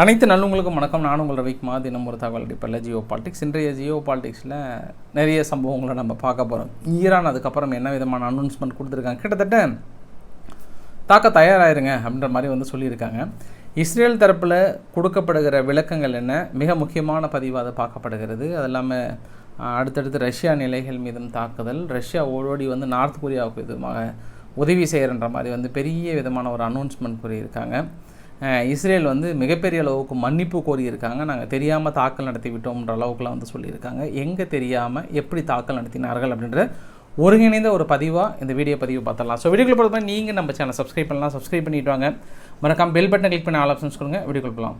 அனைத்து நல்லவங்களுக்கும் வணக்கம். நான் உங்கள் ரவிக்குமார். தினம் ஒரு தகவல் அடிப்படையில் ஜியோ பாலிடிக்ஸ். இன்றைய ஜியோ பாலிடிக்ஸில் நிறைய சம்பவங்களை நம்ம பார்க்க போகிறோம் ஈரான் அதுக்கப்புறம் என்ன விதமான அனௌன்ஸ்மெண்ட் கொடுத்துருக்காங்க? கிட்டத்தட்ட தாக்க தயாராயிருங்க அப்படின்ற மாதிரி வந்து சொல்லியிருக்காங்க. இஸ்ரேல் தரப்பில் கொடுக்கப்படுகிற விளக்கங்கள் என்ன? மிக முக்கியமான பதிவாக அது பார்க்கப்படுகிறது. அது இல்லாமல் அடுத்தடுத்து ரஷ்யா நிலைகள் மீதும் தாக்குதல். ரஷ்யா ஓடோடி வந்து நார்த் கொரியாவுக்கு விதமாக உதவி செய்கிறன்ற மாதிரி வந்து பெரிய விதமான ஒரு அனௌன்ஸ்மெண்ட் கூறியிருக்காங்க. இஸ்ரேல் வந்து மிகப்பெரிய அளவுக்கு மன்னிப்பு கோரியிருக்காங்க. நாங்கள் தெரியாமல் தாக்கல் நடத்தி விட்டோம்ன்ற அளவுக்குலாம் வந்து சொல்லியிருக்காங்க. எங்கே தெரியாமல் எப்படி தாக்கல் நடத்தினார்கள் அப்படின்ற ஒருங்கிணைந்த ஒரு பதிவாக இந்த வீடியோ பதிவு பார்த்தலாம் ஸோ வீடியோக்குள்ள பொறுத்த நீங்கள் நம்ம சேனல் சப்ஸ்கிரைப் பண்ணலாம். சப்ஸ்கிரைப் பண்ணிட்டு வாங்க. மறக்காம பெல் பட்டன் கிளிக் பண்ண ஆல் ஆப்ஷன்ஸ் கொடுங்க. வீடியோக்குள்ள போகலாம்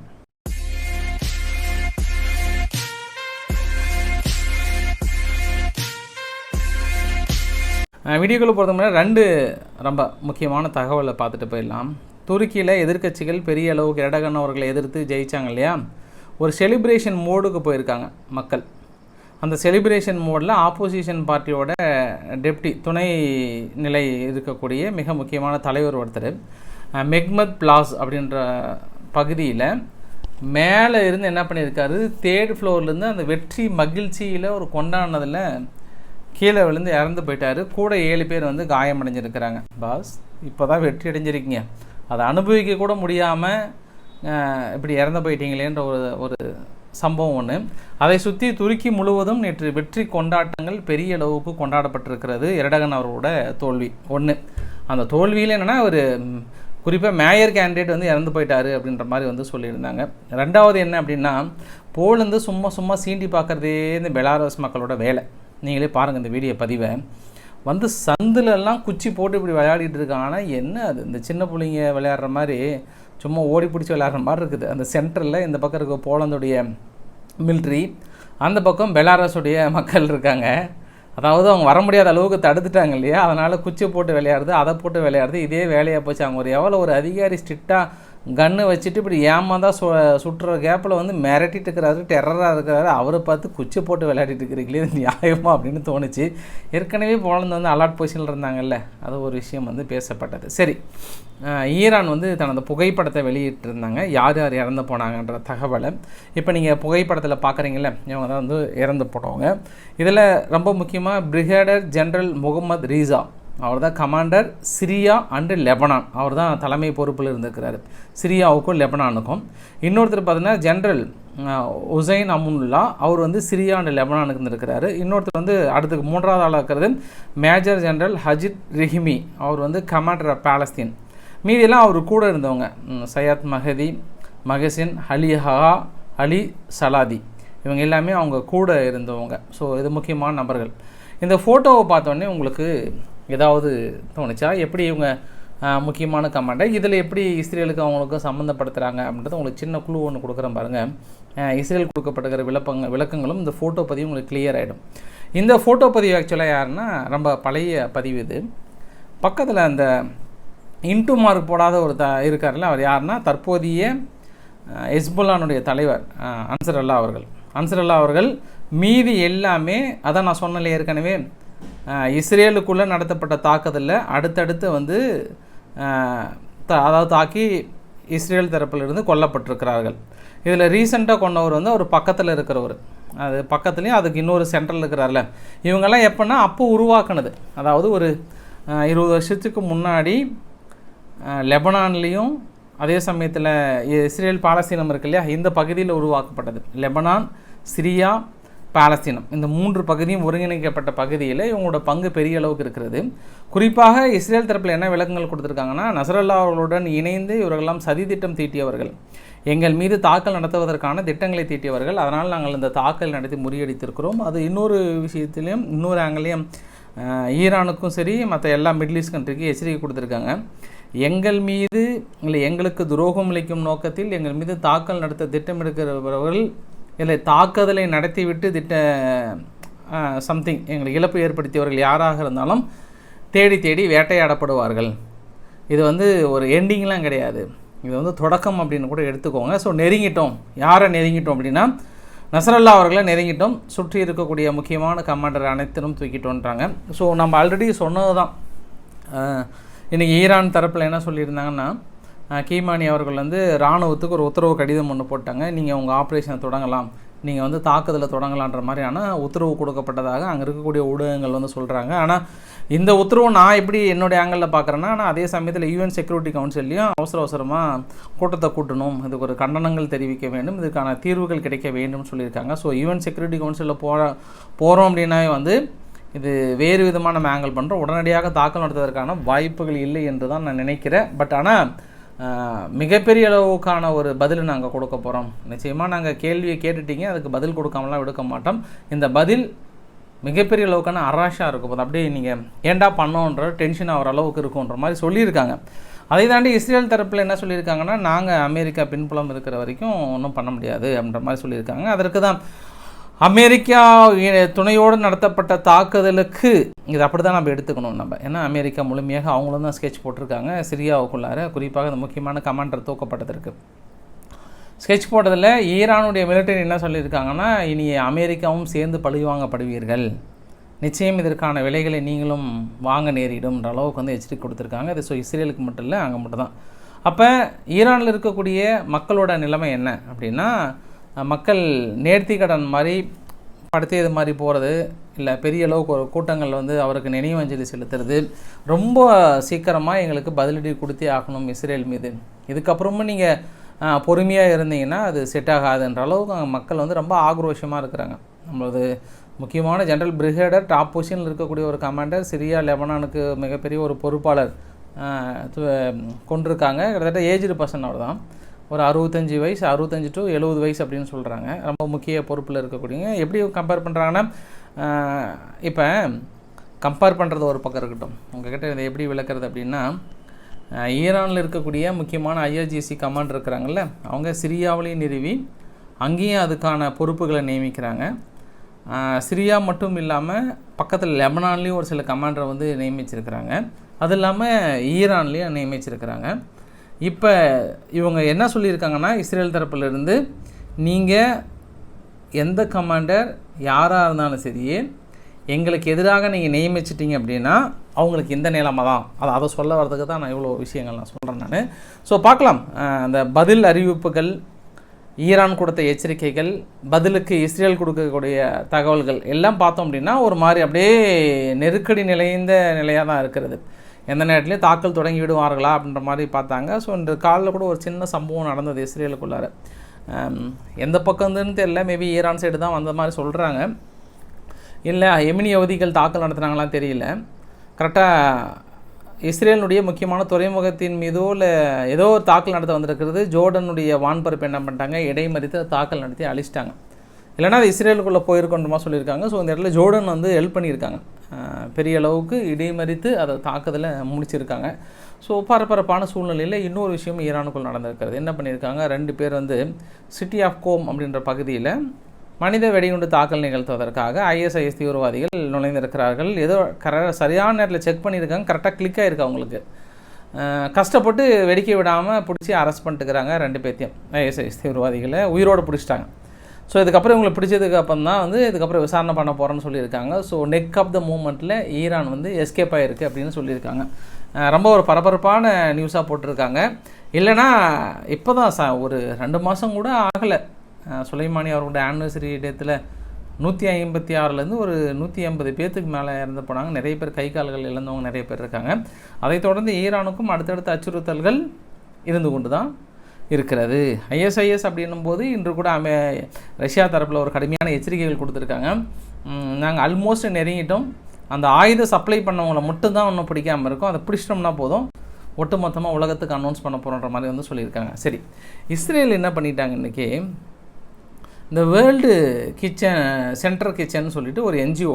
வீடியோக்குள்ளே பொறுத்த முன்னாடி ரெண்டு ரொம்ப முக்கியமான தகவலை பார்த்துட்டு போயிடலாம். துருக்கியில் எதிர்க்கட்சிகள் பெரிய அளவுக்கு எடகன் அவர்களை எதிர்த்து ஜெயித்தாங்க இல்லையா? ஒரு செலிப்ரேஷன் மோடுக்கு போயிருக்காங்க மக்கள். அந்த செலிப்ரேஷன் மோடில் ஆப்போசிஷன் பார்ட்டியோட டெப்டி துணை நிலை இருக்கக்கூடிய மிக முக்கியமான தலைவர் ஒருத்தர் மெக்மத் பிளாஸ் அப்படின்ற பகுதியில் மேலே இருந்து என்ன பண்ணியிருக்காரு? தேர்ட் ஃப்ளோர்லேருந்து அந்த வெற்றி மகிழ்ச்சியில் ஒரு கொண்டாடினதில் கீழே விழுந்து இறந்து போயிட்டார். கூட ஏழு பேர் வந்து காயமடைஞ்சிருக்கிறாங்க. பாஸ் இப்போ தான் வெற்றி அடைஞ்சிருக்கீங்க. அதை அனுபவிக்க கூட முடியாமல் இப்படி இறந்து போயிட்டீங்களேன்ற ஒரு ஒரு சம்பவம் ஒன்று அதை சுற்றி துருக்கி முழுவதும் நேற்று வெற்றி கொண்டாட்டங்கள் பெரிய அளவுக்கு கொண்டாடப்பட்டிருக்கிறது எரடகன் அவரோட தோல்வி ஒன்று அந்த தோல்வியில் என்னென்னா ஒரு குறிப்பாக மேயர் கேண்டிடேட் வந்து இறந்து போயிட்டாரு அப்படின்ற மாதிரி வந்து சொல்லியிருந்தாங்க. ரெண்டாவது என்ன அப்படின்னா போலந்து சும்மா சும்மா சீண்டி பார்க்குறதே இந்த பெலாரஸ் மக்களோட வேலை. நீங்களே பாருங்கள் இந்த வீடியோ பதிவை. வந்து சந்துலெல்லாம் குச்சி போட்டு இப்படி விளையாடிட்டு இருக்காங்க. ஆனால் என்ன அது? இந்த சின்ன பிள்ளைங்க விளையாடுற மாதிரி சும்மா ஓடி பிடிச்சி விளையாடுற மாதிரி இருக்குது. அந்த சென்டரில் இந்த பக்கம் இருக்க போலந்துடைய மில்ட்ரி அந்த பக்கம் பெலாரஸுடைய மக்கள் இருக்காங்க. அதாவது அவங்க வர முடியாத அளவுக்கு தடுத்துட்டாங்க இல்லையா? அதனால் குச்சி போட்டு விளையாடுறது அதை போட்டு விளையாடுறது இதே வேலையாக போச்சு. அவங்க ஒரு எவ்வளோ ஒரு அதிகாரி ஸ்ட்ரிக்டாக கன்று வச்சுட்டு இப்படி ஏமாந்தா சு சுற்றுற கேப்பில் வந்து மிரட்டிட்டு இருக்கிறாரு டெரராக இருக்கிறாரு. அவரை பார்த்து குச்சி போட்டு விளையாடிட்டு இருக்கிறீங்களே நியாயமா அப்படின்னு தோணுச்சு. ஏற்கனவே போலந்து வந்து அலர்ட் பொசிஷனில் இருந்தாங்கல்ல அது ஒரு விஷயம் வந்து பேசப்பட்டது. சரி ஈரான் வந்து தனது புகைப்படத்தை வெளியிட்டிருந்தாங்க. யார் யார் இறந்து போனாங்கன்ற தகவலை. இப்போ நீங்கள் புகைப்படத்தில் பார்க்குறீங்கள இவங்க தான் வந்து இறந்து போனவங்க. இதில் ரொம்ப முக்கியமாக பிரிகேடர் ஜென்ரல் முகமது ரீசா. அவர் தான் கமாண்டர் சிரியா அண்டு லெபனான். அவர் தான் தலைமை பொறுப்பில் இருந்திருக்கிறாரு. சிரியாவுக்கும் லெபனானுக்கும். இன்னொருத்தர் பார்த்தீங்கன்னா ஜென்ரல் உசைன் அமுல்லா அவர் வந்து சிரியா அண்டு லெபனானுக்கு இருந்திருக்கிறாரு. இன்னொருத்தர் வந்து அடுத்து மூன்றாவது ஆளாக இருக்கிறது மேஜர் ஜென்ரல் ஹஜித் ரிஹிமி. அவர் வந்து கமாண்டர் ஆஃப் பாலஸ்தீன் மீதியெல்லாம் அவர் கூட இருந்தவங்க. Sayyed Mahdi Mohsen Aliha Ali Salati. இவங்க எல்லாமே அவங்க கூட இருந்தவங்க. ஸோ இது முக்கியமான நபர்கள். இந்த ஃபோட்டோவை பார்த்தோன்னே உங்களுக்கு ஏதாவது தோணுச்சா? எப்படி இவங்க முக்கியமான கமாண்டர் இதில் எப்படி இஸ்ரேலுக்கு அவங்களுக்கும் சம்மந்தப்படுத்துகிறாங்க அப்படின்றது உங்களுக்கு சின்ன குழு ஒன்று கொடுக்குறேன் பாருங்கள் இஸ்ரேல் கொடுக்கப்படுகிற விளப்பங்க விளக்கங்களும் இந்த ஃபோட்டோ பதிவு உங்களுக்கு கிளியர் ஆகிடும் இந்த ஃபோட்டோ பதிவு ஆக்சுவலாக யாருன்னா ரொம்ப பழைய பதிவு இது. பக்கத்தில் அந்த இன்டு மார்க் போடாத ஒரு த இருக்கார்ல அவர் யாருன்னா தற்போதைய எஸ்புல்லானுடைய தலைவர் அன்சர் அல்லா அவர்கள். அன்சர் அல்லா அவர்கள் மீதி எல்லாமே அதான் நான் சொன்னல ஏற்கனவே இஸ்ரேலுக்குள்ளே நடத்தப்பட்ட தாக்குதலில் அடுத்தடுத்து வந்து அதாவது தாக்கி இஸ்ரேல் தரப்பிலிருந்து கொல்லப்பட்டிருக்கிறார்கள். இதில் ரீசெண்டாக கொண்டவர் வந்து அவர் பக்கத்தில் இருக்கிறவர். அது பக்கத்துலேயும் அதுக்கு இன்னொரு சென்ட்ரல் இருக்கிறார்ல. இவங்கெல்லாம் எப்போன்னா அப்போ உருவாக்குனது. அதாவது ஒரு இருபது வருஷத்துக்கு முன்னாடி லெபனான்லேயும் அதே சமயத்தில் இஸ்ரேல் பாலஸ்தீனம் இருக்கு இல்லையா? இந்த பகுதியில் உருவாக்கப்பட்டது. லெபனான் சிரியா பாலஸ்தீனம். இந்த மூன்று பகுதியும் ஒருங்கிணைக்கப்பட்ட பகுதியில் இவங்களோட பங்கு பெரிய அளவுக்கு இருக்கிறது. குறிப்பாக இஸ்ரேல் தரப்பில் என்ன விளக்கங்கள் கொடுத்துருக்காங்கன்னா நசரல்லா அவர்களுடன் இணைந்து இவர்களெல்லாம் சதி திட்டம் தீட்டியவர்கள். எங்கள் மீது தாக்கல் நடத்துவதற்கான திட்டங்களை தீட்டியவர்கள். அதனால் நாங்கள் இந்த தாக்கல் நடத்தி முறியடித்திருக்கிறோம். அது இன்னொரு விஷயத்திலையும் இன்னொரு ஆங்கிலையும் ஈரானுக்கும் சரி மற்ற எல்லா மிடில் ஈஸ்ட் கண்ட்ரிக்கும் எச்சரிக்கை கொடுத்துருக்காங்க. எங்கள் மீது இல்லை எங்களுக்கு துரோகம் அளிக்கும் நோக்கத்தில் எங்கள் மீது தாக்கல் நடத்த திட்டமிடுகிறவர்கள் இல்லை தாக்குதலை நடத்திவிட்டு திட்ட சம்திங் எங்களுக்கு இழப்பு ஏற்படுத்தியவர்கள் யாராக இருந்தாலும் தேடி தேடி வேட்டையாடப்படுவார்கள். இது வந்து ஒரு எண்டிங்லாம் கிடையாது. இது வந்து தொடக்கம் அப்படின்னு கூட எடுத்துக்கோங்க. ஸோ நெருங்கிட்டோம். யாரை நெருங்கிட்டோம் அப்படின்னா நசரல்லா அவர்களை நெருங்கிட்டோம். சுற்றி இருக்கக்கூடிய முக்கியமான கமாண்டர் அனைத்திலும் தூக்கிட்டோன்றாங்க. ஸோ நம்ம ஆல்ரெடி சொன்னது தான் இன்றைக்கி ஈரான் தரப்பில் என்ன சொல்லியிருந்தாங்கன்னா கீமானி அவர்கள் வந்து இராணுவத்துக்கு ஒரு உத்தரவு கடிதம் ஒன்று போட்டாங்க. நீங்கள் உங்கள் ஆப்ரேஷனை தொடங்கலாம். நீங்கள் வந்து தாக்குதலை தொடங்கலான்ற மாதிரியான உத்தரவு கொடுக்கப்பட்டதாக அங்கே இருக்கக்கூடிய ஊடகங்கள் வந்து சொல்கிறாங்க ஆனால் இந்த உத்தரவு நான் எப்படி என்னுடைய ஆங்கிளில் பார்க்குறேன்னா ஆனால் அதே சமயத்தில் யூஎன் செக்யூரிட்டி கவுன்சில்லையும் அவசர அவசரமாக கூட்டத்தை கூட்டணும். இதுக்கு ஒரு கண்டனங்கள் தெரிவிக்க வேண்டும். இதுக்கான தீர்வுகள் கிடைக்க வேண்டும்னு சொல்லியிருக்காங்க. ஸோ யூஎன் செக்யூரிட்டி கவுன்சிலில் போகிற போகிறோம் அப்படின்னாவே வந்து இது வேறு விதமான நம்ம ஆங்கிள் பண்ணுறோம் உடனடியாக தாக்கல் நடத்துவதற்கான வாய்ப்புகள் இல்லை என்று தான் நான் நினைக்கிறேன். பட் ஆனால் மிகப்பெரிய அளவுக்கான ஒரு பதில் நாங்கள் கொடுக்க போகிறோம் நிச்சயமாக நாங்கள் கேள்வியை கேட்டுட்டீங்க அதுக்கு பதில் கொடுக்காமலாம் விடுக்க மாட்டோம். இந்த பதில் மிகப்பெரிய அளவுக்கான அராஷாக இருக்கும் போது அப்படியே நீங்கள் ஏன்டா பண்ணோன்ற டென்ஷன் ஆகிற அளவுக்கு இருக்குன்ற மாதிரி சொல்லியிருக்காங்க. அதை தாண்டி இஸ்ரேல் தரப்பில் என்ன சொல்லியிருக்காங்கன்னா நாங்கள் அமெரிக்கா பின்புலம் இருக்கிற வரைக்கும் ஒன்றும் பண்ண முடியாது அப்படின்ற மாதிரி சொல்லியிருக்காங்க. அதற்கு தான் அமெரிக்கா துணையோடு நடத்தப்பட்ட தாக்குதலுக்கு இது அப்படி தான் நம்ம எடுத்துக்கணும் நம்ம. ஏன்னா அமெரிக்கா முழுமையாக அவங்களும் தான் ஸ்கெட்ச் போட்டிருக்காங்க. சிரியாவுக்குள்ளார குறிப்பாக இந்த முக்கியமான கமாண்டர் தூக்கப்பட்டதற்கு. ஸ்கெட்ச் போட்டதில் ஈரானுடைய மிலிட்டரி என்ன சொல்லியிருக்காங்கன்னா இனி அமெரிக்காவும் சேர்ந்து பழிவாங்கப்படுவீர்கள். நிச்சயம் இதற்கான விலைகளை நீங்களும் வாங்க நேரிடும்ன்ற அளவுக்கு வந்து எச்சரிக்கை கொடுத்துருக்காங்க. இது ஸோ இஸ்ரேலுக்கு மட்டும் இல்லை அங்கே மட்டும் தான் அப்போ ஈரானில் இருக்கக்கூடிய மக்களோட நிலைமை என்ன அப்படின்னா மக்கள் நேர்த்தி கடன் மாதிரி படுத்தியது மாதிரி போகிறது இல்லை பெரிய அளவுக்கு ஒரு கூட்டங்கள் வந்து அவருக்கு நினைவஞ்சலி செலுத்துறது. ரொம்ப சீக்கிரமாக எங்களுக்கு பதிலடி கொடுத்தே ஆகணும் இஸ்ரேல் மீது. இதுக்கப்புறமும் நீங்கள் பொறுமையாக இருந்தீங்கன்னா அது செட் ஆகாதுன்ற அளவுக்கு அங்கே மக்கள் வந்து ரொம்ப ஆக்ரோஷமாக இருக்கிறாங்க. நம்மளது முக்கியமான ஜென்ரல் பிரிகேடர் டாப் பொசிஷனில் இருக்கக்கூடிய ஒரு கமாண்டர் சிரியா லெபனானுக்கு மிகப்பெரிய ஒரு பொறுப்பாளர் து- கொண்டிருக்காங்க. கிட்டத்தட்ட ஏஜ்டு பர்சன் அவர் தான் ஒரு அறுபத்தஞ்சி வயசு அறுபத்தஞ்சு டு எழுபது வயசு அப்படின்னு சொல்கிறாங்க ரொம்ப முக்கிய பொறுப்பில் இருக்கக்கூடியவங்க. எப்படி கம்பேர் பண்ணுறாங்கன்னா இப்போ கம்பேர் பண்ணுறது ஒரு பக்கம் இருக்கட்டும். உங்ககிட்ட இதை எப்படி விளக்குறது அப்படின்னா ஈரானில் இருக்கக்கூடிய முக்கியமான ஐஆர்ஜிசி கமாண்ட் இருக்கிறாங்கல்ல அவங்க சிரியாவிலையும் நிறுவி அங்கேயும் அதுக்கான பொறுப்புகளை நியமிக்கிறாங்க. சிரியா மட்டும் இல்லாமல் பக்கத்தில் லெபனான்லேயும் ஒரு சில கமாண்டரை வந்து நியமிச்சிருக்கிறாங்க. அது இல்லாமல் ஈரான்லேயும் நியமிச்சிருக்கிறாங்க. இப்போ இவங்க என்ன சொல்லியிருக்காங்கன்னா இஸ்ரேல் தரப்பிலிருந்து நீங்கள் எந்த கமாண்டர் யாராக இருந்தாலும் சரி எங்களுக்கு எதிராக நீங்கள் நியமிச்சிட்டிங்க அப்படின்னா அவங்களுக்கு இந்த நிலைமை தான். அதை அதை சொல்ல வரதுக்கு தான் நான் இவ்வளோ விஷயங்கள் நான் சொல்கிறேன் நான். ஸோ பார்க்கலாம். அந்த பதில் அறிவிப்புகள் ஈரான் கொடுத்த எச்சரிக்கைகள் பதிலுக்கு இஸ்ரேல் கொடுக்கக்கூடிய தகவல்கள் எல்லாம் பார்த்தோம் அப்படின்னா ஒரு மாதிரி அப்படியே நெருக்கடி நிலைந்த நிலையாக தான் இருக்கிறது. எந்த நேரத்துலையும் தாக்கல் தொடங்கி விடுவார்களா அப்படின்ற மாதிரி பார்த்தாங்க. ஸோ இந்த காலில் கூட ஒரு சின்ன சம்பவம் நடந்தது இஸ்ரேலுக்குள்ளார. எந்த எந்த பக்கம்னு தெரியல. மேபி ஈரான் சைடு தான் வந்த மாதிரி சொல்கிறாங்க இல்லை எமினி அவதிகள் தாக்கல் நடத்துனாங்களாம் தெரியல. கரெக்டாக இஸ்ரேலுடைய முக்கியமான துறைமுகத்தின் மீதோ இல்லை ஏதோ ஒரு தாக்கல் நடத்த வந்திருக்கிறது. ஜோர்டனுடைய வான்பரப்பு என்ன பண்ணிட்டாங்க? இடைமறித்து தாக்கல் நடத்தி அழிச்சிட்டாங்க. இல்லைன்னா அது இஸ்ரேலுக்குள்ளே போயிருக்கோன்றமா சொல்லியிருக்காங்க. ஸோ இந்த இடத்துல ஜோர்டன் வந்து ஹெல்ப் பண்ணியிருக்காங்க. பெரிய அளவுக்கு இடைமறித்து அதை தாக்குதலை முடிச்சிருக்காங்க. ஸோ பரபரப்பான சூழ்நிலையில் இன்னொரு விஷயம் ஈரானுக்குள் நடந்திருக்கிறது. என்ன பண்ணியிருக்காங்க? ரெண்டு பேர் வந்து சிட்டி ஆஃப் கோம் அப்படின்ற பகுதியில் மனித வெடிகுண்டு தாக்கல் நிகழ்த்துவதற்காக ஐஎஸ்ஐஎஸ் தீவிரவாதிகள் நுழைந்திருக்கிறார்கள். ஏதோ கர சரியான நேரத்தில் செக் பண்ணியிருக்காங்க. கரெக்டாக கிளிக் ஆகிருக்கு அவங்களுக்கு. கஷ்டப்பட்டு வெடிக்க விடாமல் பிடிச்சி அரெஸ்ட் பண்ணிட்டுக்கிறாங்க ரெண்டு பேர்த்தையும். ஐஎஸ்ஐஎஸ் தீவிரவாதிகளை உயிரோடு பிடிச்சிட்டாங்க. ஸோ இதுக்கப்புறம் இவங்களை பிடிச்சதுக்கு அப்புறம் தான் வந்து இதுக்கப்புறம் விசாரணை பண்ண போகிறேன்னு சொல்லியிருக்காங்க. ஸோ நெக் ஆஃப் த மூமெண்ட்டில் ஈரான் வந்து எஸ்கேப் ஆகிருக்கு அப்படின்னு சொல்லியிருக்காங்க. ரொம்ப ஒரு பரபரப்பான நியூஸாக போட்டிருக்காங்க. இல்லைன்னா இப்போ தான் ச ஒரு ரெண்டு மாதம் கூட ஆகலை. சுலைமானி அவர்களுடைய ஆனிவர்சரி டேத்தில் நூற்றி ஐம்பத்தி ஆறுலேருந்து ஒரு நூற்றி ஐம்பது பேர்த்துக்கு மேலே இறந்து போனாங்க. நிறைய பேர் கை கால்கள் இழந்தவங்க நிறைய பேர் இருக்காங்க. அதைத் தொடர்ந்து ஈரானுக்கும் அடுத்தடுத்த அச்சுறுத்தல்கள் இருந்து கொண்டு தான் இருக்கிறது. ஐஎஸ்ஐஎஸ் அப்படின்னும் போது இன்று கூட அமே ரஷ்யா தரப்பில் ஒரு கடுமையான எச்சரிக்கைகள் கொடுத்துருக்காங்க. நாங்கள் ஆல்மோஸ்ட் நெருங்கிட்டோம். அந்த ஆயுத சப்ளை பண்ணவங்கள மட்டும்தான் ஒன்றும் பிடிக்காமல் இருக்கும். அதை பிடிச்சிட்டோம்னா போதும். ஒட்டு மொத்தமாக உலகத்துக்கு அனௌன்ஸ் பண்ண போகிறோன்ற மாதிரி வந்து சொல்லியிருக்காங்க. சரி இஸ்ரேல் என்ன பண்ணிட்டாங்க இன்றைக்கி இந்த வேர்ல்டு கிச்சன் சென்ட்ரல் கிச்சன் சொல்லிட்டு ஒரு என்ஜிஓ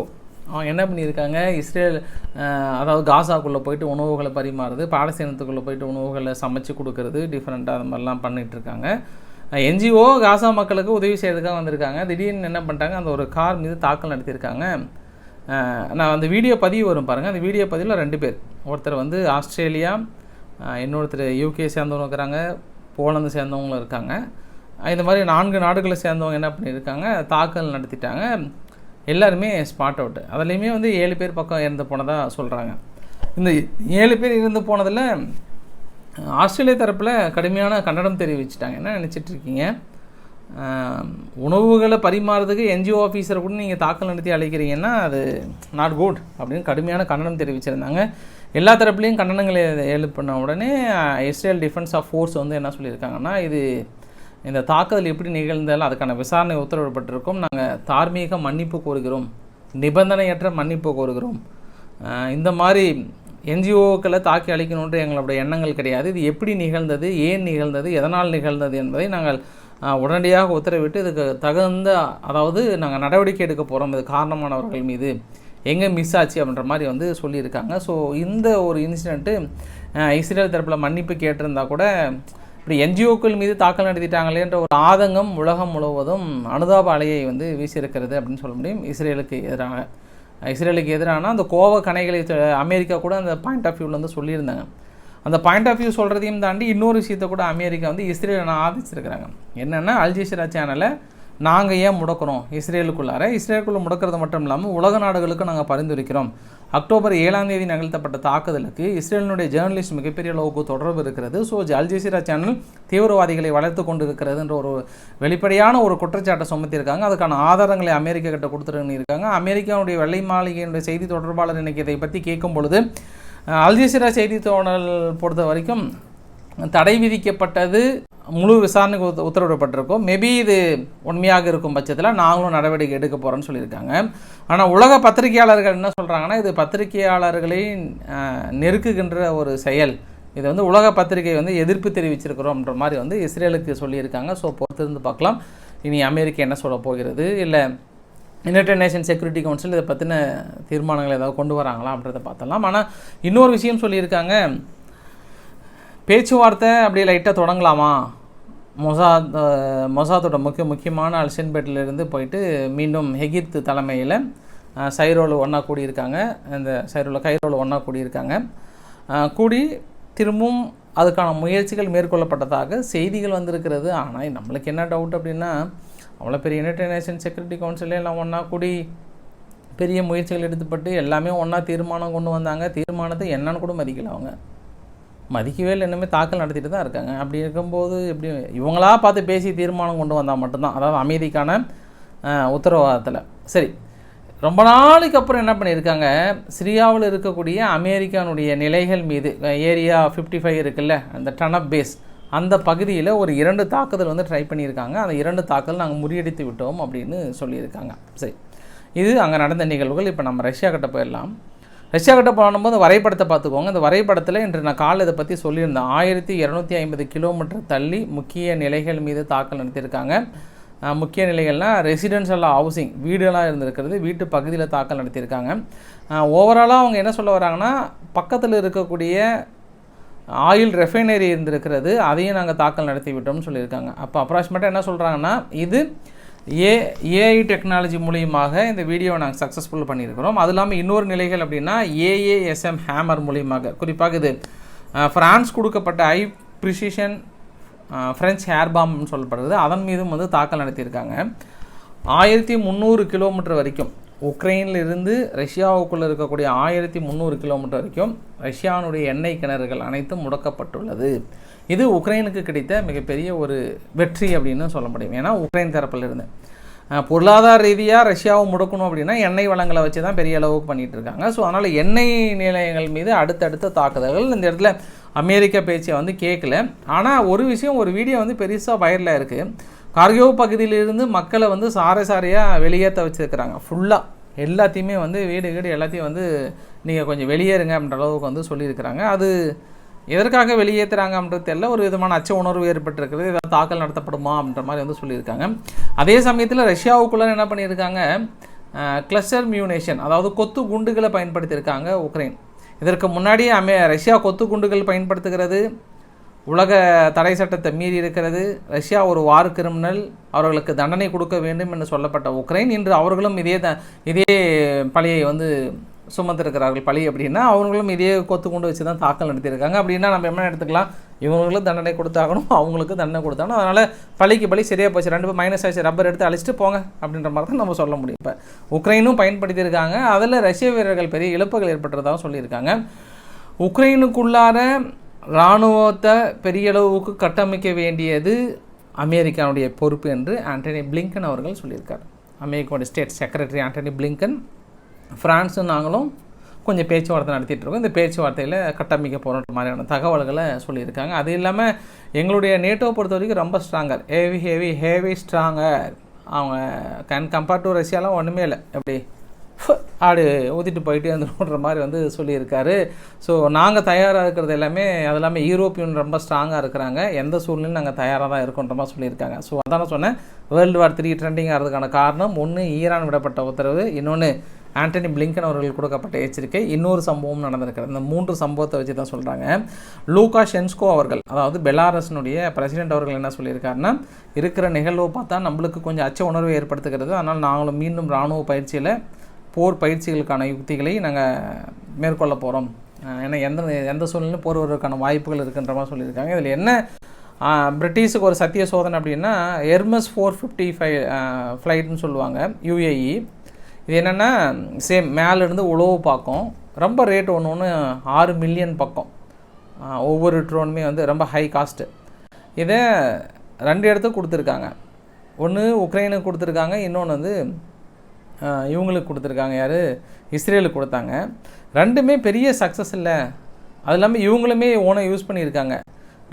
அவங்க என்ன பண்ணியிருக்காங்க? இஸ்ரேல் அதாவது காசாக்குள்ளே போயிட்டு உணவுகளை பரிமாறுறது பாலஸ்தீனத்துக்குள்ளே போயிட்டு உணவுகளை சமைச்சு கொடுக்கறது டிஃப்ரெண்ட்டாக அது மாதிரிலாம் பண்ணிகிட்ருக்காங்க என்ஜிஓ காசா மக்களுக்கு உதவி செய்கிறதுக்காக வந்திருக்காங்க. திடீர்னு என்ன பண்ணிட்டாங்க? அந்த ஒரு கார் மீது தாக்கல் நடத்தியிருக்காங்க. நான் அந்த வீடியோ பதிவு வரும் பாருங்கள் அந்த வீடியோ பதிவில் ரெண்டு பேர். ஒருத்தர் வந்து ஆஸ்திரேலியா இன்னொருத்தர் யூகே சேர்ந்தவங்க இருக்கிறாங்க. போலந்து சேர்ந்தவங்களும் இருக்காங்க. இந்த மாதிரி நான்கு நாடுகளை சேர்ந்தவங்க என்ன பண்ணியிருக்காங்க? தாக்கல் நடத்திட்டாங்க. எல்லாருமே ஸ்பாட் அவுட்டு அதுலேயுமே வந்து ஏழு பேர் பக்கம் இறந்து போனதாக சொல்கிறாங்க இந்த ஏழு பேர் இறந்து போனதில் ஆஸ்திரேலிய தரப்பில் கடுமையான கண்டனம் தெரிவிச்சிட்டாங்க. என்ன நினச்சிட்டு இருக்கீங்க? உணவுகளை பரிமாறதுக்கு என்ஜிஓ ஆஃபீஸரை கூட நீங்கள் தாக்கல் நடத்தி அழைக்கிறீங்கன்னா அது நாட் குட் அப்படின்னு கடுமையான கண்டனம் தெரிவிச்சிருந்தாங்க. எல்லா தரப்புலையும் கண்டனங்களை எழுப்பின உடனே இஸ்ரேல் டிஃபென்ஸ் ஆஃப் ஃபோர்ஸ் வந்து என்ன சொல்லியிருக்காங்கன்னா இது இந்த தாக்குதல் எப்படி நிகழ்ந்தாலும் அதுக்கான விசாரணை உத்தரவிடப்பட்டிருக்கும். நாங்கள் தார்மீக மன்னிப்பு கோருகிறோம். நிபந்தனையற்ற மன்னிப்பு கோருகிறோம். இந்த மாதிரி என்ஜிஓக்களை தாக்கி அழிக்கணுன்ற எங்களுடைய எண்ணங்கள் கிடையாது. இது எப்படி நிகழ்ந்தது ஏன் நிகழ்ந்தது எதனால் நிகழ்ந்தது என்பதை நாங்கள் உடனடியாக உத்தரவிட்டு இதுக்கு தகுந்த அதாவது நாங்கள் நடவடிக்கை எடுக்க போகிறோம் இது காரணமானவர்கள் மீது எங்கே மிஸ் ஆச்சு அப்படின்ற மாதிரி வந்து சொல்லியிருக்காங்க. ஸோ இந்த ஒரு இன்சிடெண்ட்டு இஸ்ரேல் தரப்பில் மன்னிப்பு கேட்டிருந்தா கூட இப்படி என்ஜிஓக்கள் மீது தாக்கல் நடத்திட்டாங்களேன்ற ஒரு ஆதங்கம் உலகம் முழுவதும் அனுதாப அலையை வந்து வீசியிருக்கிறது அப்படின்னு சொல்ல முடியும். இஸ்ரேலுக்கு எதிராக இஸ்ரேலுக்கு எதிரான அந்த கோவ கணைகளை அமெரிக்கா கூட அந்த பாயிண்ட் ஆஃப் வியூவில் வந்து சொல்லியிருந்தாங்க. அந்த பாயிண்ட் ஆஃப் வியூ சொல்கிறதையும் தாண்டி இன்னொரு விஷயத்தை கூட அமெரிக்கா வந்து இஸ்ரேலை ஆதரிச்சிருக்கிறாங்க. என்னென்னா அல்ஜீசிரா சேனலை நாங்கள் ஏன் முடக்கிறோம்? இஸ்ரேலுக்குள்ளார? இஸ்ரேலுக்குள்ளே முடக்கிறது மட்டும் இல்லாமல் உலக நாடுகளுக்கு நாங்கள் பரிந்துரைக்கிறோம். அக்டோபர் ஏழாம் தேதி நிகழ்த்தப்பட்ட தாக்குதலுக்கு இஸ்ரேலினுடைய ஜேர்னலிஸ்ட் மிகப்பெரிய அளவுக்கு தொடர்பு இருக்கிறது. ஸோ அல்ஜசீரா சேனல் தீவிரவாதிகளை வளர்த்து கொண்டு இருக்கிறதுன்ற ஒரு வெளிப்படையான ஒரு குற்றச்சாட்டை சுமத்தியிருக்காங்க. அதுக்கான ஆதாரங்களை அமெரிக்கா கிட்ட கொடுத்துருன்னு இருக்காங்க. அமெரிக்காவுடைய வெள்ளை மாளிகையினுடைய செய்தி தொடர்பாளர் இன்னைக்கு இதை பற்றி கேட்கும் பொழுது அல்ஜசீரா செய்தி தொடர் பொறுத்த வரைக்கும் தடை விதிக்கப்பட்டது முழு விசாரணைக்கு உத்த- உத்தரவிடப்பட்டிருக்கும். மேபி இது உண்மையாக இருக்கும் பட்சத்தில் நாங்களும் நடவடிக்கை எடுக்க போகிறோம்னு சொல்லியிருக்காங்க. ஆனால் உலக பத்திரிகையாளர்கள் என்ன சொல்கிறாங்கன்னா இது பத்திரிகையாளர்களை நெருக்குகின்ற ஒரு செயல். இது வந்து உலக பத்திரிகை வந்து எதிர்ப்பு தெரிவிச்சிருக்கிறோம்ன்ற மாதிரி வந்து இஸ்ரேலுக்கு சொல்லியிருக்காங்க. ஸோ பொறுத்திருந்து பார்க்கலாம். இனி அமெரிக்கா என்ன சொல்ல போகிறது? இல்லை யுனைடெட் நேஷன் செக்யூரிட்டி கவுன்சில் இதை பற்றின தீர்மானங்கள் ஏதாவது கொண்டு வராங்களா அப்படின்றத பார்த்தலாம். ஆனால் இன்னொரு விஷயம் சொல்லியிருக்காங்க. பேச்சுவார்த்தை அப்படியே லைட்டாக தொடங்கலாமா? மொசாத் மொசாத்தோட முக்கிய முக்கியமான அல்சன்பேட்டிலிருந்து போயிட்டு மீண்டும் எகிப்து தலைமையில் சைரோலு ஒன்றா கூடியிருக்காங்க. இந்த சைரோல கைரோலு ஒன்றா கூடியிருக்காங்க. கூடி திரும்பவும் அதுக்கான முயற்சிகள் மேற்கொள்ளப்பட்டதாக செய்திகள் வந்திருக்கிறது. ஆனால் நம்மளுக்கு என்ன டவுட் அப்படின்னா அவ்வளோ பெரிய யுனைடெட் நேஷன் செக்யூரிட்டி கவுன்சிலே எல்லாம் ஒன்றா கூடி பெரிய முயற்சிகள் எடுத்துப்பட்டு எல்லாமே ஒன்றா தீர்மானம் கொண்டு வந்தாங்க. தீர்மானத்தை என்னன்னு கூட மதிக்கல அவங்க. மதிக்கவே இல்லை. இன்னுமே தாக்கல் நடத்திட்டு தான் இருக்காங்க. அப்படி இருக்கும்போது எப்படி இவங்களா பார்த்து பேசி தீர்மானம் கொண்டு வந்தால் மட்டும்தான். அதாவது அமைதிக்கான உத்தரவாதத்தில். சரி. ரொம்ப நாளைக்கு அப்புறம் என்ன பண்ணியிருக்காங்க? சிரியாவில் இருக்கக்கூடிய அமெரிக்கானுடைய நிலைகள் மீது ஏரியா ஃபிஃப்டி ஃபைவ் இருக்குல்ல அந்த டனப் பேஸ் அந்த பகுதியில் ஒரு இரண்டு தாக்குதல் வந்து ட்ரை பண்ணியிருக்காங்க. அந்த இரண்டு தாக்குதல் நாங்கள் முறியடித்து விட்டோம் அப்படின்னு சொல்லியிருக்காங்க. சரி. இது அங்கே நடந்த நிகழ்வுகள். இப்போ நம்ம ரஷ்யா கிட்ட போயிடலாம். ரஷ்யா கிட்ட போகும்போது வரைபடத்தை பார்த்துக்கோங்க. இந்த வரைபடத்தில் இன்று நான் காலை இதை பற்றி சொல்லியிருந்தேன். ஆயிரத்தி இரநூத்தி ஐம்பது கிலோமீட்டர் தள்ளி முக்கிய நிலைகள் மீது தாக்கல் நடத்தியிருக்காங்க. முக்கிய நிலைகள்னால் ரெசிடென்ஷியல் ஹவுசிங் வீடுலாம் இருந்திருக்கிறது வீட்டு பகுதியில் தாக்கல் நடத்தியிருக்காங்க. ஓவராலாக அவங்க என்ன சொல்ல வராங்கன்னா பக்கத்தில் இருக்கக்கூடிய ஆயில் ரெஃபைனரி இருந்திருக்கிறது அதையும் நாங்கள் தாக்கல் நடத்தி விட்டோம்னு சொல்லியிருக்காங்க. அப்போ அப்ராக்சிமேட்டாக என்ன சொல்கிறாங்கன்னா இது ஏ ஏஐ டெக்னாலஜி மூலியமாக இந்த வீடியோவை நாங்கள் சக்ஸஸ்ஃபுல் பண்ணியிருக்கிறோம். அது இல்லாமல் இன்னொரு நிலைகள் அப்படின்னா ஏஏஎஸ்எம் ஹேமர் மூலியமாக குறிப்பாக இது ஃப்ரான்ஸ் கொடுக்கப்பட்ட ஐ ப்ரிசிஷன் ஃப்ரெஞ்ச் ஹேர்பாம்னு சொல்லப்படுறது அதன் மீதும் வந்து தாக்கல் நடத்தியிருக்காங்க. ஆயிரத்தி முந்நூறு கிலோமீட்டர் வரைக்கும் உக்ரைனில் இருந்து ரஷ்யாவுக்குள்ளே இருக்கக்கூடிய ஆயிரத்தி முந்நூறு கிலோமீட்டர் வரைக்கும் ரஷ்யானுடைய எண்ணெய் கிணறுகள் அனைத்தும் முடக்கப்பட்டுள்ளது. இது உக்ரைனுக்கு கிடைத்த மிகப்பெரிய ஒரு வெற்றி அப்படின்னு சொல்ல முடியும். ஏன்னா உக்ரைன் தரப்பில் இருந்து பொருளாதார ரீதியாக ரஷ்யாவை முடக்கணும் அப்படின்னா எண்ணெய் வளங்களை வச்சு தான் பெரிய அளவுக்கு பண்ணிகிட்டு இருக்காங்க. ஸோ அதனால் எண்ணெய் நிலையங்கள் மீது அடுத்தடுத்த தாக்குதல்கள் இந்த இடத்துல அமெரிக்க பேச்சை வந்து கேட்கல ஆனால் ஒரு விஷயம் ஒரு வீடியோ வந்து பெருசாக வைரலாக இருக்குது கார்கியோ பகுதியிலிருந்து மக்களை வந்து சாரை சாரையாக வெளியேற்ற வச்சுருக்கிறாங்க. ஃபுல்லாக எல்லாத்தையுமே வந்து வீடு வீடு எல்லாத்தையும் வந்து நீங்கள் கொஞ்சம் வெளியேறுங்க அப்படின்ற அளவுக்கு வந்து சொல்லியிருக்கிறாங்க. அது எதற்காக வெளியேற்றுறாங்க அப்படின்றது தெரியல. ஒரு விதமான அச்ச உணர்வு ஏற்பட்டிருக்கிறது. ஏதாவது தாக்கல் நடத்தப்படுமா அப்படின்ற மாதிரி வந்து சொல்லியிருக்காங்க. அதே சமயத்தில் ரஷ்யாவுக்குள்ளே என்ன பண்ணியிருக்காங்க? கிளஸ்டர் மியூனேஷன் அதாவது கொத்து குண்டுகளை பயன்படுத்தியிருக்காங்க உக்ரைன். இதற்கு முன்னாடியே அமே ரஷ்யா கொத்து குண்டுகள் பயன்படுத்துகிறது. உலக தடை சட்டத்தை மீறி இருக்கிறது. ரஷ்யா ஒரு வார் கிரிமினல். அவர்களுக்கு தண்டனை கொடுக்க வேண்டும் என்று சொல்லப்பட்ட உக்ரைன் இன்று அவர்களும் இதே த இதே பழியை வந்து சுமந்திருக்கிறார்கள். பழி அப்படின்னா அவங்களும் இதே கொத்து கொண்டு வச்சு தான் தாக்கல் நடத்தியிருக்காங்க. அப்படின்னா நம்ம என்ன எடுத்துக்கலாம்? இவங்களுக்கும் தண்டனை கொடுத்தாகணும் அவங்களுக்கும் தண்டனை கொடுத்தாகணும். அதனால் பழிக்கு பழி சரியாக போச்சு. ரெண்டு பேரும் மைனஸ் ஆச்சு. ரப்பர் எடுத்து அழிச்சிட்டு போங்க அப்படின்ற மாதிரி தான் நம்ம சொல்ல முடியும். இப்போ உக்ரைனும் பயன்படுத்தியிருக்காங்க. அதில் ரஷ்ய வீரர்கள் பெரிய இழப்புகள் ஏற்பட்டுறதாகவும் சொல்லியிருக்காங்க. உக்ரைனுக்குள்ளார இராணுவத்தை பெரிய அளவுக்கு கட்டமைக்க வேண்டியது அமெரிக்காவுடைய பொறுப்பு என்று ஆண்டனி பிளிங்கன் அவர்கள் சொல்லியிருக்கார். அமெரிக்காவுடைய ஸ்டேட் செக்ரட்டரி ஆண்டனி பிளிங்கன் ஃப்ரான்ஸும் நாங்களும் கொஞ்சம் பேச்சுவார்த்தை நடத்திட்டு இருக்கோம். இந்த பேச்சுவார்த்தையில் கட்டமைக்க போகிற மாதிரியான தகவல்களை சொல்லியிருக்காங்க. அது இல்லாமல் எங்களுடைய நேட்டோ பொறுத்த வரைக்கும் ரொம்ப stronger heavy heavy heavy stronger அவங்க கேன் கம்பேர் டு ரஷ்யாலாம் ஒன்றுமே இல்லை. எப்படி? ஆடு ஊற்றிட்டு போயிட்டே வந்துடும்ன்ற மாதிரி வந்து சொல்லியிருக்காரு. ஸோ நாங்கள் தயாராக இருக்கிறது எல்லாமே அது எல்லாமே யூரோப்பியன் ரொம்ப ஸ்ட்ராங்காக இருக்கிறாங்க. எந்த சூழ்நிலையும் நாங்கள் தயாராக தான் இருக்கோன்ற மாதிரி சொல்லியிருக்காங்க. ஸோ அதான் சொன்னேன். வேர்ல்டு வார் த்ரீ ட்ரெண்டிங் ஆகிறதுக்கான காரணம் ஒன்று ஈரான் விடப்பட்ட உத்தரவு இன்னொன்று ஆண்டனி பிளிங்கன் அவர்கள் கொடுக்கப்பட்ட எச்சரிக்கை இன்னொரு சம்பவம் நடந்திருக்கிறது இந்த மூன்று சம்பவத்தை வச்சு தான் சொல்கிறாங்க லூகா ஷென்ஸ்கோ அவர்கள் அதாவது பெலாரஸினுடைய பிரசிடென்ட் அவர்கள் என்ன சொல்லியிருக்காருன்னா இருக்கிற நிகழ்வை பார்த்தா நம்மளுக்கு கொஞ்சம் அச்ச உணர்வை ஏற்படுத்துகிறது. அதனால் நாங்களும் மீண்டும் இராணுவ பயிற்சியில் போர் பயிற்சிகளுக்கான யுக்திகளை நாங்கள் மேற்கொள்ள போகிறோம் ஏன்னா எந்த எந்த சூழ்நிலையும் போர் வருவதற்கான வாய்ப்புகள் இருக்குன்ற மாதிரி சொல்லியிருக்காங்க. இதில் என்ன பிரிட்டிஷுக்கு ஒரு சத்திய சோதனை அப்படின்னா எர்மஸ் ஃபோர் ஃபிஃப்டி ஃபைவ் ஃப்ளைட்னு சொல்லுவாங்க யுஏஇ. இது என்னென்னா சேம் மேலேருந்து உழவு பார்க்கும் ரொம்ப ரேட் ஒன்று ஒன்று ஆறு மில்லியன் பக்கம். ஒவ்வொரு ட்ரோனுமே வந்து ரொம்ப ஹை காஸ்ட்டு இதை ரெண்டு இடத்துக்கு கொடுத்துருக்காங்க. ஒன்று உக்ரைனுக்கு கொடுத்துருக்காங்க இன்னொன்று வந்து இவங்களுக்கு கொடுத்துருக்காங்க யார்? இஸ்ரேலுக்கு கொடுத்தாங்க. ரெண்டுமே பெரிய சக்ஸஸ் இல்லை. அது இல்லாமல் இவங்களுமே ஓனை யூஸ் பண்ணியிருக்காங்க.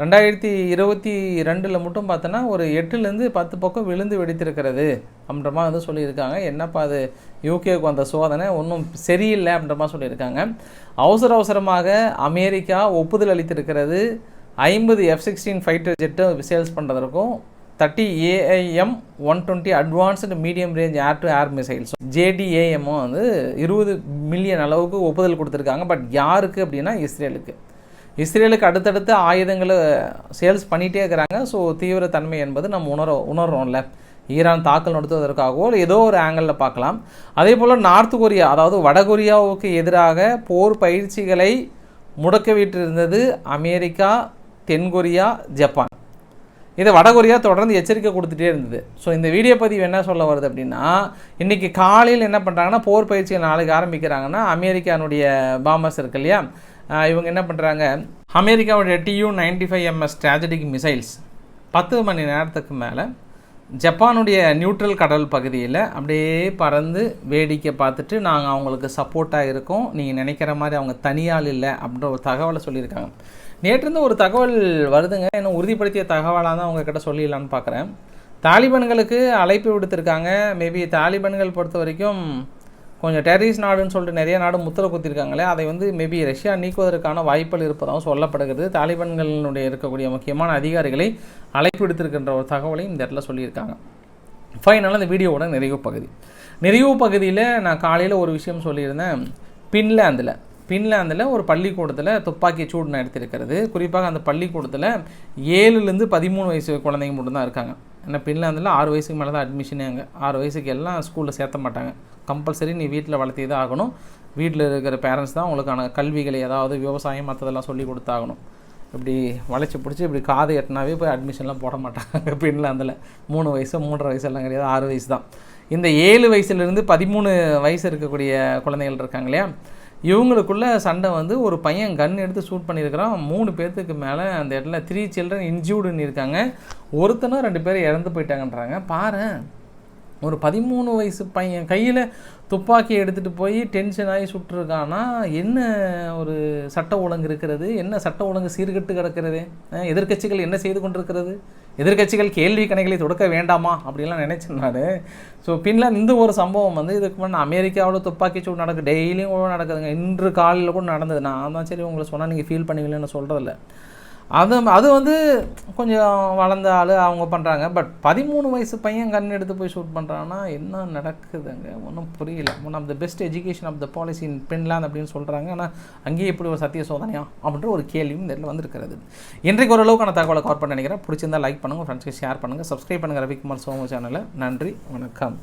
ரெண்டாயிரத்தி இருபத்தி ரெண்டில் மட்டும் பார்த்தோன்னா ஒரு எட்டுலேருந்து பத்து பக்கம் விழுந்து வெடித்திருக்கிறது அப்படின்ற மாதிரி வந்து சொல்லியிருக்காங்க. என்னப்பா அது? யூகேக்கு வந்த சோதனை ஒன்றும் சரியில்லை அப்படின்ற மாதிரி சொல்லியிருக்காங்க. அவசர அவசரமாக அமெரிக்கா ஒப்புதல் அளித்திருக்கிறது ஐம்பது F sixteen fighter jet sales பண்ணுறதுக்கும் thirty AIM one twenty advanced medium range air to air missiles ஜேடிஏஎம்மும் வந்து இருபது மில்லியன் அளவுக்கு ஒப்புதல் கொடுத்துருக்காங்க. பட் யாருக்கு அப்படின்னா இஸ்ரேலுக்கு. இஸ்ரேலுக்கு அடுத்தடுத்து ஆயுதங்களை சேல்ஸ் பண்ணிகிட்டே இருக்கிறாங்க. ஸோ தீவிரத்தன்மை என்பது நம்ம உணர உணர்றோம்ல. ஈரான் தாக்கல் நடத்துவதற்காகவோ இல்லை ஏதோ ஒரு ஆங்கிளில் பார்க்கலாம். அதே போல் நார்த் கொரியா அதாவது வடகொரியாவுக்கு எதிராக போர் பயிற்சிகளை முடக்க விட்டிருந்தது அமெரிக்கா தென்கொரியா ஜப்பான். இதை வடகொரியா தொடர்ந்து எச்சரிக்கை கொடுத்துட்டே இருந்தது. ஸோ இந்த வீடியோ பதிவு என்ன சொல்ல வருது அப்படின்னா இன்றைக்கி காலையில் என்ன பண்ணுறாங்கன்னா போர் பயிற்சியை நாளைக்கு ஆரம்பிக்கிறாங்கன்னா அமெரிக்கானுடைய பாம்பர்ஸ் இருக்கு இல்லையா? இவங்க என்ன பண்ணுறாங்க அமெரிக்காவுடைய Tu ninety five MS strategic missiles பத்து மணி நேரத்துக்கு மேலே ஜப்பானுடைய நியூட்ரல் கடல் பகுதியில் அப்படியே பறந்து வேடிக்கை பார்த்துட்டு நாங்கள் அவங்களுக்கு சப்போர்ட்டாக இருக்கோம். நீங்கள் நினைக்கிற மாதிரி அவங்க தனியால் இல்லை அப்படின்ற ஒரு தகவலை சொல்லியிருக்காங்க. நேற்றிருந்து ஒரு தகவல் வருதுங்க. இன்னும் உறுதிப்படுத்திய தகவலாக தான் உங்ககிட்ட சொல்லிடலான்னு பார்க்குறேன் தாலிபன்களுக்கு அழைப்பு விடுத்திருக்காங்க. மேபி தாலிபன்கள் பொறுத்த வரைக்கும் கொஞ்சம் டெரிஸ் நாடுன்னு சொல்லிட்டு நிறைய நாடு முத்திர குத்திருக்காங்களே அதை வந்து மேபி ரஷ்யா நீக்குவதற்கான வாய்ப்புகள் இருப்பதாகவும் சொல்லப்படுகிறது. தாலிபன்களுடைய இருக்கக்கூடிய முக்கியமான அதிகாரிகளை அழைப்பு விடுத்திருக்கின்ற ஒரு தகவலையும் இந்த இடத்துல சொல்லியிருக்காங்க. ஃபைனலாக இந்த வீடியோவோட நிறைவு பகுதி. நிறைவு பகுதியில் நான் காலையில் ஒரு விஷயம் சொல்லியிருந்தேன். பின்லாந்தில் பின்லாந்தில் ஒரு பள்ளிக்கூடத்தில் துப்பாக்கி சூடு நடத்திருக்கிறது குறிப்பாக அந்த பள்ளிக்கூடத்தில் ஏழுலேருந்து பதிமூணு வயசு குழந்தைங்க மட்டும்தான் இருக்காங்க. ஏன்னா பின்லாந்தில் ஆறு வயசுக்கு மேலே தான் அட்மிஷனே அங்கே. ஆறு வயசுக்கு எல்லாம் ஸ்கூலில் சேர்த்த மாட்டாங்க. கம்பல்சரி நீ வீட்டில் வளர்த்தி தான் ஆகணும். வீட்டில் இருக்கிற பேரண்ட்ஸ் தான் உங்களுக்கான கல்விகளை ஏதாவது விவசாயம் மற்றதெல்லாம் சொல்லி கொடுத்தாகணும். இப்படி வளைச்சி பிடிச்சி இப்படி காது எட்டினாவே போய் அட்மிஷன்லாம் போட மாட்டாங்க பின்லாந்தில். மூணு வயசு மூன்றரை வயசெல்லாம் கிடையாது ஆறு வயசு தான். இந்த ஏழு வயசுலேருந்து பதிமூணு வயசு இருக்கக்கூடிய குழந்தைகள் இருக்காங்க இல்லையா? இவங்களுக்குள்ள சண்டை வந்து ஒரு பையன் கன் எடுத்து ஷூட் பண்ணியிருக்கிறான். மூணு பேர்த்துக்கு மேலே அந்த இடத்துல த்ரீ சில்ட்ரன் இன்ஜூர்டுன்னு இருக்காங்க. ஒருத்தனும் ரெண்டு பேரும் இறந்து போயிட்டாங்கன்றாங்க. பாரு ஒரு பதிமூணு வயசு பையன் கையில் துப்பாக்கி எடுத்துகிட்டு போய் டென்ஷன் ஆகி சுட்டுருக்கானா என்ன ஒரு சட்ட ஒழுங்கு இருக்கிறது? என்ன சட்ட ஒழுங்கு சீர்கட்டு கிடக்கிறது? எதிர்கட்சிகள் என்ன செய்து கொண்டிருக்கிறது? எதிர்கட்சிகள் கேள்வி கணைகளை தொடுக்க வேண்டாமா அப்படின்லாம் நினைச்சேன் நான் ஸோ பின்னால் இந்த ஒரு சம்பவம் வந்து இதுக்கு முன்னாடி அமெரிக்காவில் துப்பாக்கி சூடு டெய்லியும் கூட நடக்குதுங்க. இன்று காலையில் கூட நடந்தது. நான் தான் சரி உங்களை சொன்னால் நீங்கள் ஃபீல் பண்ணுவீங்களேன்னு சொல்கிறதில்ல அது அது வந்து கொஞ்சம் வளர்ந்த ஆள் அவங்க பண்ணுறாங்க பட் பதிமூணு வயசு பையன் கண் எடுத்து போய் ஷூட் பண்ணுறான்னா என்ன நடக்குதுங்க? ஒன்றும் புரியல. One of the best education of the policy in Finland அப்படின்னு சொல்கிறாங்க ஆனால் அங்கேயே இப்படி ஒரு சத்திய சோதனையா? அப்படின்ற ஒரு கேள்வியும் இந்த இடத்துல வந்திருக்கிறது. இன்றைக்கு ஓரளவுக்கான தகவலை கவர் பண்ண நினைக்கிறேன். பிடிச்சிருந்தா லைக் பண்ணுங்கள் ஃப்ரெண்ட்ஸ்க்கு ஷேர் பண்ணுங்கள் சப்ஸ்கிரைப் பண்ணுங்கள் ரவிக்குமார் சோமு சேனலில் நன்றி வணக்கம்.